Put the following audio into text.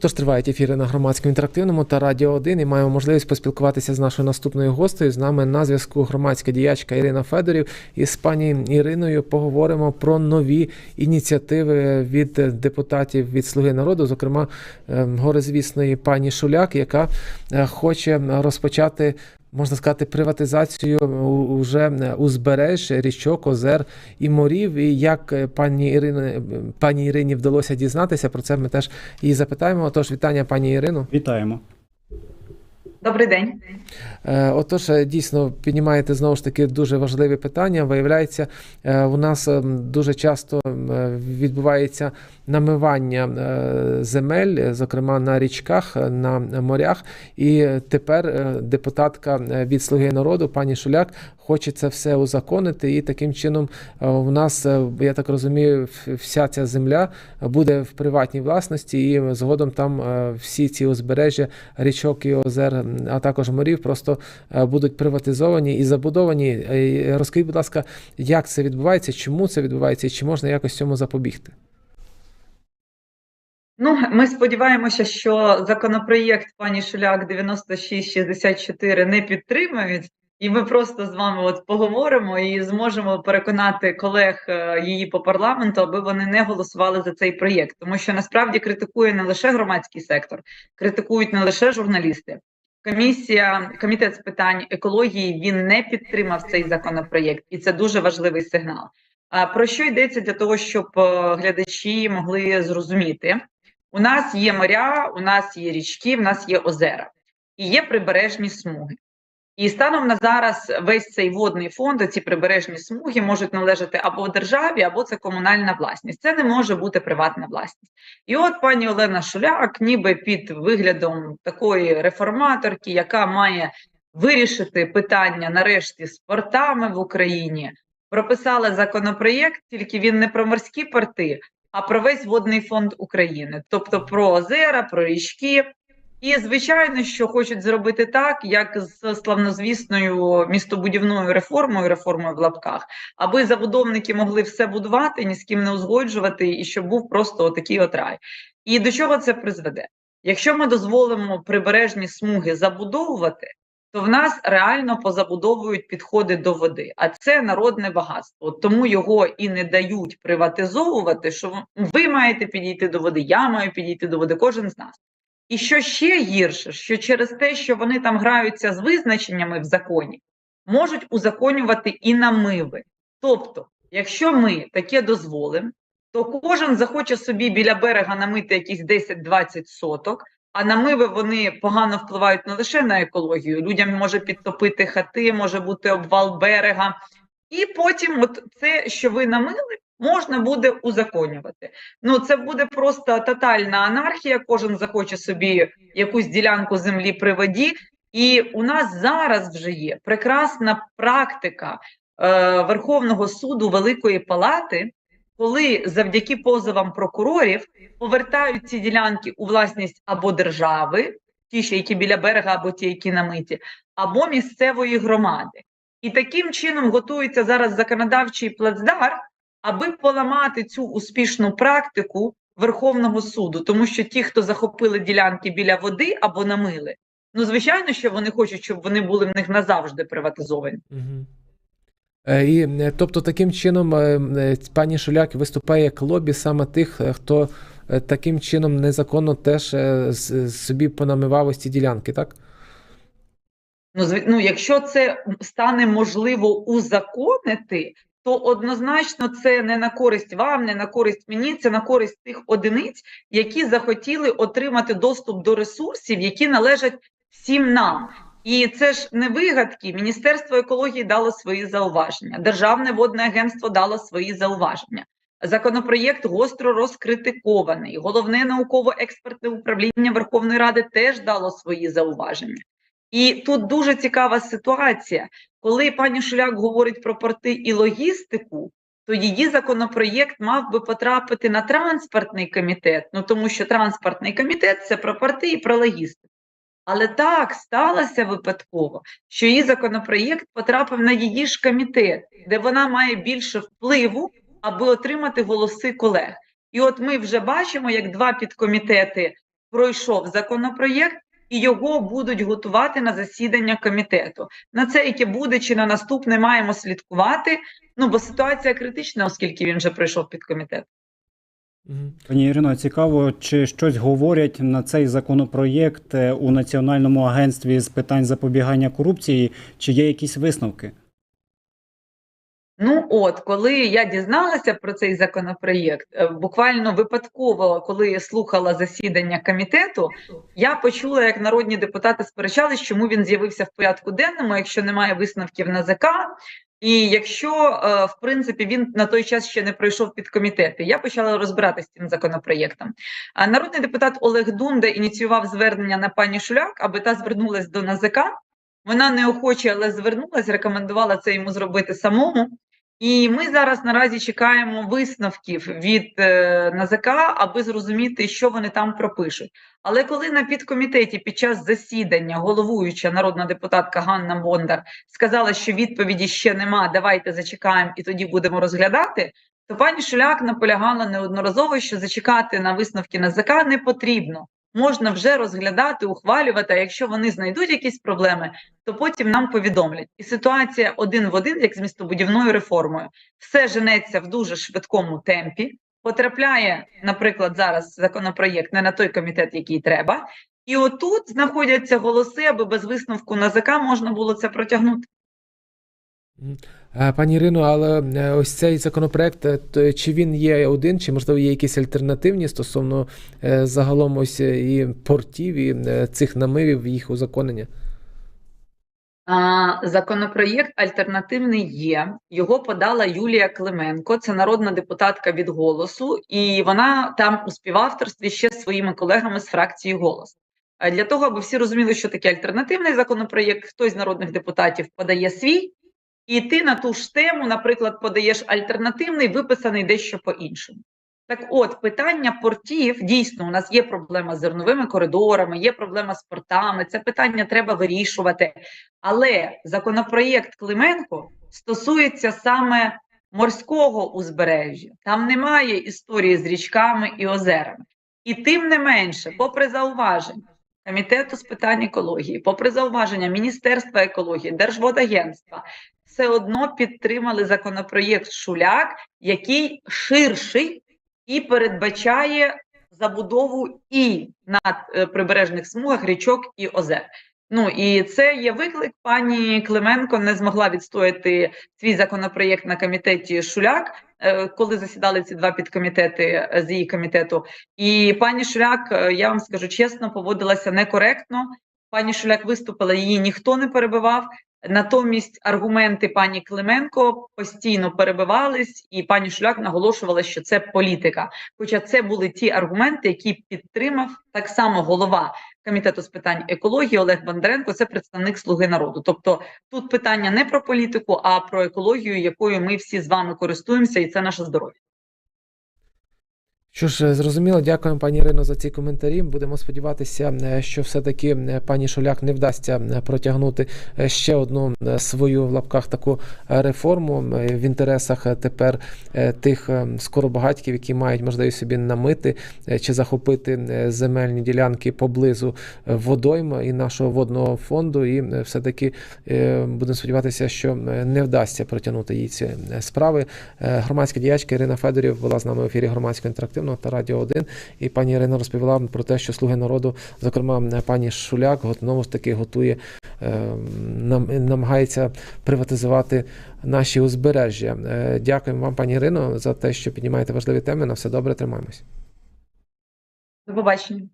Тож тривають ефіри на громадському інтерактивному та Радіо 1 і маємо можливість поспілкуватися з нашою наступною гостею. З нами на зв'язку громадська діячка Ірина Федорів. І з пані Іриною поговоримо про нові ініціативи від депутатів від Слуги народу, зокрема е, горизвісної пані Шуляк, яка е, хоче розпочати. Можна сказати, приватизацію уже узбереж, річок, озер і морів. І як е, пані Ірині, пані Ірині вдалося дізнатися, про це ми теж її запитаємо. Тож вітання, пані Ірину. Вітаємо. Добрий день. Е, Отож, е, дійсно піднімаєте знову ж таки дуже важливі питання. Виявляється, е, у нас ем, дуже часто ем, відбувається намивання земель, зокрема на річках, на морях. І тепер депутатка від Слуги народу, пані Шуляк, хоче це все узаконити. І таким чином е, у нас, е, я так розумію, вся ця земля буде в приватній власності, і згодом там е, всі ці узбережжя річок і озер, а також морів, просто будуть приватизовані і забудовані. Розкажіть, будь ласка, як це відбувається, чому це відбувається, і чи можна якось цьому запобігти? Ну, ми сподіваємося, що законопроєкт пані Шуляк 9664 не підтримують, і ми просто з вами от поговоримо і зможемо переконати колег е, її по парламенту, аби вони не голосували за цей проєкт, тому що насправді критикує не лише громадський сектор, критикують не лише журналісти. Комісія, комітет з питань екології він не підтримав цей законопроєкт, і це дуже важливий сигнал. А про що йдеться для того, щоб е, глядачі могли зрозуміти? У нас є моря, у нас є річки, у нас є озера і є прибережні смуги. І станом на зараз весь цей водний фонд, ці прибережні смуги можуть належати або державі, або це комунальна власність. Це не може бути приватна власність. І от пані Олена Шуляк, ніби під виглядом такої реформаторки, яка має вирішити питання нарешті з портами в Україні, прописала законопроєкт, тільки він не про морські порти, а про весь водний фонд України, тобто про озера, про річки. І звичайно, що хочуть зробити так, як з славнозвісною містобудівною реформою, реформою в лапках, аби забудовники могли все будувати, ні з ким не узгоджувати, і щоб був просто такий от рай. І до чого це призведе? Якщо ми дозволимо прибережні смуги забудовувати, то в нас реально позабудовують підходи до води, а це народне багатство. Тому його і не дають приватизовувати. Що ви маєте підійти до води, я маю підійти до води, кожен з нас. І що ще гірше, що через те, що вони там граються з визначеннями в законі, можуть узаконювати і намиви. Тобто, якщо ми таке дозволимо, то кожен захоче собі біля берега намити якісь 10-20 соток, а намиви вони погано впливають не лише на екологію. Людям може підтопити хати, може бути обвал берега. І потім, от це, що ви намили, можна буде узаконювати. Ну це буде просто тотальна анархія. Кожен захоче собі якусь ділянку землі при воді. І у нас зараз вже є прекрасна практика е, Верховного суду Великої Палати, коли завдяки позовам прокурорів повертають ці ділянки у власність або держави, ті, що які біля берега, або ті, які намиті, або місцевої громади. І таким чином готується зараз законодавчий плацдарм, аби поламати цю успішну практику Верховного суду, тому що ті, хто захопили ділянки біля води або намили, ну звичайно, що вони хочуть, щоб вони були в них назавжди приватизовані. Угу. І е, тобто таким чином е, пані Шуляк виступає як лобі саме тих, хто таким чином незаконно теж собі понамивав ось ці ділянки, так? Ну, ну, якщо це стане можливо узаконити, то однозначно це не на користь вам, не на користь мені, це на користь тих одиниць, які захотіли отримати доступ до ресурсів, які належать всім нам. І це ж не вигадки. Міністерство екології дало свої зауваження, Державне водне агентство дало свої зауваження. Законопроєкт гостро розкритикований. Головне науково-експертне управління Верховної Ради теж дало свої зауваження. І тут дуже цікава ситуація, коли пані Шуляк говорить про порти і логістику, то її законопроєкт мав би потрапити на транспортний комітет. Ну тому що транспортний комітет це про порти і про логістику. Але так сталося випадково, що її законопроєкт потрапив на її ж комітет, де вона має більше впливу аби отримати голоси колег. І от ми вже бачимо, як два підкомітети пройшов законопроєкт, і його будуть готувати на засідання комітету. На це, яке буде чи на наступне, маємо слідкувати. Ну бо ситуація критична, оскільки він вже пройшов під комітет. Пані Ірино, цікаво, чи щось говорять на цей законопроєкт е, у Національному агентстві з питань запобігання корупції, чи є якісь висновки? Ну от, коли я дізналася про цей законопроєкт, е, буквально випадково, коли я слухала засідання комітету, я почула, як народні депутати сперечались, чому він з'явився в порядку денному, якщо немає висновків НАЗК, і якщо е, в принципі він на той час ще не пройшов під комітети. Я почала розбиратися з цим законопроєктом. А народний депутат Олег Дунда ініціював звернення на пані Шуляк, аби та звернулась до НАЗК. Вона неохоче, але звернулась, рекомендувала це йому зробити самому. І ми зараз наразі чекаємо висновків від е, НАЗК, аби зрозуміти, що вони там пропишуть. Але коли на підкомітеті під час засідання головуюча народна депутатка Ганна Бондар сказала, що відповіді ще нема, давайте зачекаємо і тоді будемо розглядати, то пані Шуляк наполягала неодноразово, що зачекати на висновки НАЗК не потрібно. Можна вже розглядати, ухвалювати. А якщо вони знайдуть якісь проблеми, то потім нам повідомлять. І ситуація один в один, як з містобудівною реформою, все женеться в дуже швидкому темпі. Потрапляє, наприклад, зараз законопроєкт не на той комітет, який треба, і отут знаходяться голоси, аби без висновку НАЗК можна було це протягнути. Е, Пані Ірино, але е, ось цей законопроект, е, чи він є один, чи можливо є якісь альтернативні стосовно загалом ось і портів, і цих намивів, їх узаконення? Законопроєкт альтернативний є. Його подала Юлія Клименко, це народна депутатка від голосу, і вона там у співавторстві ще з своїми колегами з фракції голос. Для того, аби всі розуміли, що таке альтернативний законопроєкт, хтось з народних депутатів подає свій, і ти на ту ж тему, наприклад, подаєш альтернативний, виписаний дещо по-іншому. Так от, питання портів, дійсно, у нас є проблема з зерновими коридорами, є проблема з портами, це питання треба вирішувати. Але законопроєкт Клименко стосується саме морського узбережжя. Там немає історії з річками і озерами. І тим не менше, попри зауваження Комітету з питань екології, попри зауваження Міністерства екології, Держводагентства, все одно підтримали законопроєкт Шуляк, який ширший і передбачає забудову і на е, прибережних смугах річок і озер. Ну і це є виклик. Пані Клименко не змогла відстояти свій законопроєкт на комітеті Шуляк, е, коли засідали ці два підкомітети е, з її комітету. І пані Шуляк, я вам скажу чесно, поводилася некоректно. Пані Шуляк виступила, її ніхто не перебивав. Натомість аргументи пані Клименко постійно перебивались, і пані Шуляк наголошувала, що це політика. Хоча це були ті аргументи, які підтримав так само голова комітету з питань екології Олег Бондаренко. Це представник Слуги народу. Тобто тут питання не про політику, а про екологію, якою ми всі з вами користуємося, і це наше здоров'я. Що ж, е, зрозуміло, дякуємо пані Ірино за ці коментарі. Будемо сподіватися, е, що все-таки е, пані Шуляк не вдасться протягнути ще одну свою в лапках таку реформу в інтересах тепер тих скоробагатьків, які мають можливість собі намити чи захопити земельні ділянки поблизу водойм і нашого водного фонду. І все-таки будемо сподіватися, що не вдасться протягнути їй ці справи. Громадська діячка Ірина Федорів була з нами в ефірі громадського інтерактивного та Радіо 1. І пані Ірина розповіла про те, що слуги народу, зокрема пані Шуляк, знову ж таки готує, е, нам, намагається приватизувати наші узбережжя. Е, Дякуємо вам, пані Ірино, за те, що піднімаєте важливі теми. На все добре, тримаємось. До побачення.